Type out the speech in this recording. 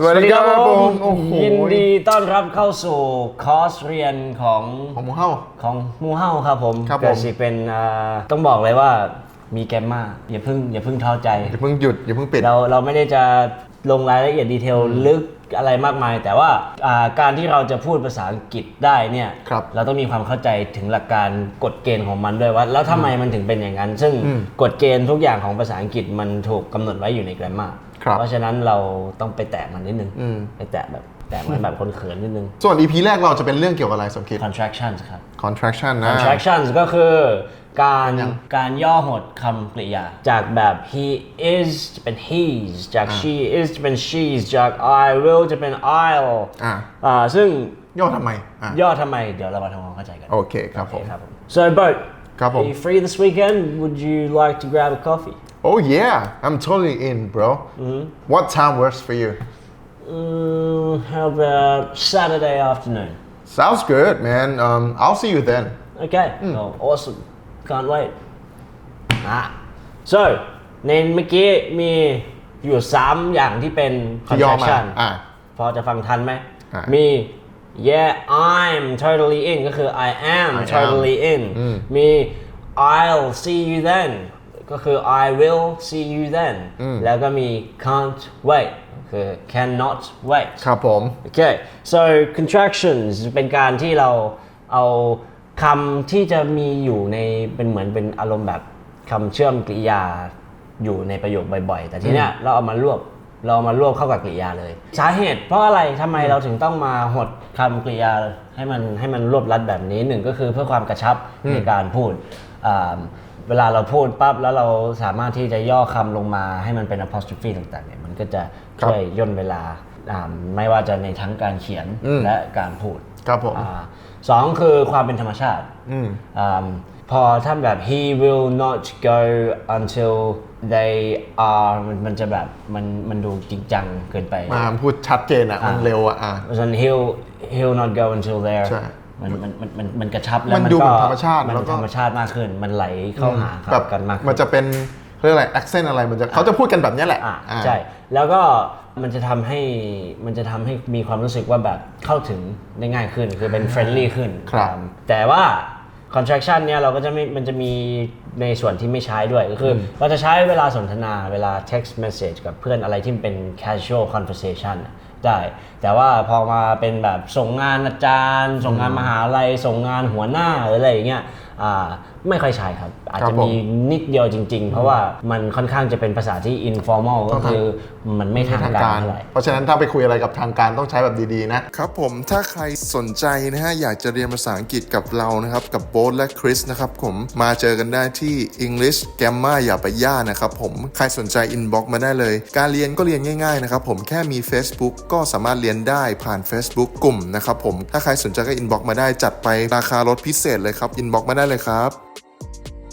สวัสดีครับผมโอ้โหยินดีต้อนรับเข้าสู่คอร์สเรียนของของหมูเฮ้าของหมูเฮาครับผมครับผมเกิดสิเป็นอ่าต้องบอกเลยว่ามีแกมมาอย่าเพิ่งอย่าเพิ่งท้อใจ อย่าเพิ่งหยุดอย่าเพิ่งปิด เราเราไม่ได้จะลงรายละเอียดดีเทลลึกอะไรมากมาย แต่ว่าอ่าการที่เราจะพูดภาษาอังกฤษได้เนี่ยครับเราต้องมีความเข้าใจถึงหลักการกฎเกณฑ์ของมันด้วยว่า แล้วทำไมมันถึงเป็นอย่างนั้น ซึ่งอืม กฎเกณฑ์ทุกอย่างของภาษาอังกฤษมันถูกกำหนดไว้อยู่ในแกรมมาครับ เพราะฉะนั้นเราต้องไปแตะมันนิดนึงอืมไปแตะแบบแตะมันแบบคนเขินนิดนึง ส่วน EP แรกเราจะเป็นเรื่องเกี่ยวกับอะไรสมคิด contractions ครับ contraction นะ contractions ก็คือการยังการย่อหดคำกริยา จากแบบ he is จะเป็น he's จาก she is จะเป็น she's จาก I will จะเป็น I'll อ่าอ่าซึ่งย่อทำไมอะย่อทำไม เดี๋ยวเรามาทำความเข้าใจกัน โอเคครับผมครับผม so Bert ครับผม are you free this weekend would you like to grab a coffee Oh yeah I'm totally in bro What time works for you mm, how about Saturday afternoon Sounds good man um I'll see you then Okay. Oh, awesome. Can't wait. อ่ะ so ในเมื่อกี้มีอยู่ 3 อย่างที่เป็น ที่ย่อมา contraction อ่ะ พอจะฟังทันไหม อ่ะ มี yeah I'm totally in ก็คือ I am I am totally in มี I'll see you then ก็คือ I will see you then แล้วก็มี can't wait คือ cannot wait ครับผมโอเค so contractions เป็นการที่เราเอาคำที่จะมีอยู่ในเป็นเหมือนเป็นอารมณ์แบบคำเชื่อมกริยาอยู่ในประโยคบ่อยๆ แต่ทีเนี้ยเราเอามารวบเราเอามารวบเข้ากับกริยาเลย สาเหตุเพราะอะไรทำไมเราถึงต้องมาหดคำกริยาให้มันให้มันรวบรัดแบบนี้หนึ่งก็คือเพื่อความกระชับในการพูดอ่า เวลาเราพูดปั๊บแล้วเราสามารถที่จะย่อคำลงมาให้มันเป็น apostrophe ต่างๆเนี่ยมันก็จะช่วยย่นเวลาอ่าไม่ว่าจะในทั้งการเขียนอืม และการพูดครับผมอาสองคือความเป็นธรรมชาติ อืมอ่าพอท่านแบบ he will not go until they are มันมันจะแบบมันมันดูจริงจังเกินไปมาพูดชัดเจนอะมันเร็วอะอะ เพราะฉะนั้น he'll he'll not go until there ใช่ มันมันมันมันมันกระชับแล้วมันมันดูก็เหมือนธรรมชาติมันแล้วก็ ธรรมชาติมากขึ้น มันไหลเข้าหาแบบกันมากขึ้มันจะเป็นเขาเรียกอะไร accent อะไรมันจะเขาจะพูดกันแบบเนี้ยแหละอะอะใช่ แล้วก็มันจะทำให้มันจะทำให้มีความรู้สึกว่าแบบเข้าถึงได้ง่ายขึ้น คือเป็น friendly ขึ้นครับอ่าแต่ว่า contraction เนี่ยเราก็จะไม่มันจะมีในส่วนที่ไม่ใช้ด้วยก็คืออเราจะใช้เวลาสนทนาเวลา text message กับเพื่อนอะไรที่เป็น casual conversation น่ะ ได้แต่ว่าพอมาเป็นแบบส่งงานอาจารย์ ส่งงานมหาลัยส่งงานหัวหน้าหรืออะไรอย่างเงี้ยอ่า ไม่ค่อยใช้ครับ อาจครัจะบผมมีนิดเดียวจริง ๆ เพราะว่ามันค่อนข้างจะเป็นภาษาที่ informal ก็คือมันไม่ทางการเท่าไหร่เพราะฉะนั้นถ้าไปคุยอะไรกับทางการต้องใช้แบบดีๆนะครับผมถ้าใครสนใจนะฮะอยากจะเรียนภาษาอังกฤษกับเรานะครับกับโบ๊ทและคริสนะครับผมมาเจอกันได้ที่ English Grammar อย่าไปย่านะครับผมใครสนใจ inbox มาได้เลย การเรียนก็เรียนง่ายๆนะครับผมแค่มี Facebook ก็สามารถเรียนได้ผ่าน Facebook กลุ่มนะครับผมถ้าใครสนใจก็ inbox มาได้จัดไปราคาลดพิเศษเลยครับ inbox มาได้เลยครับ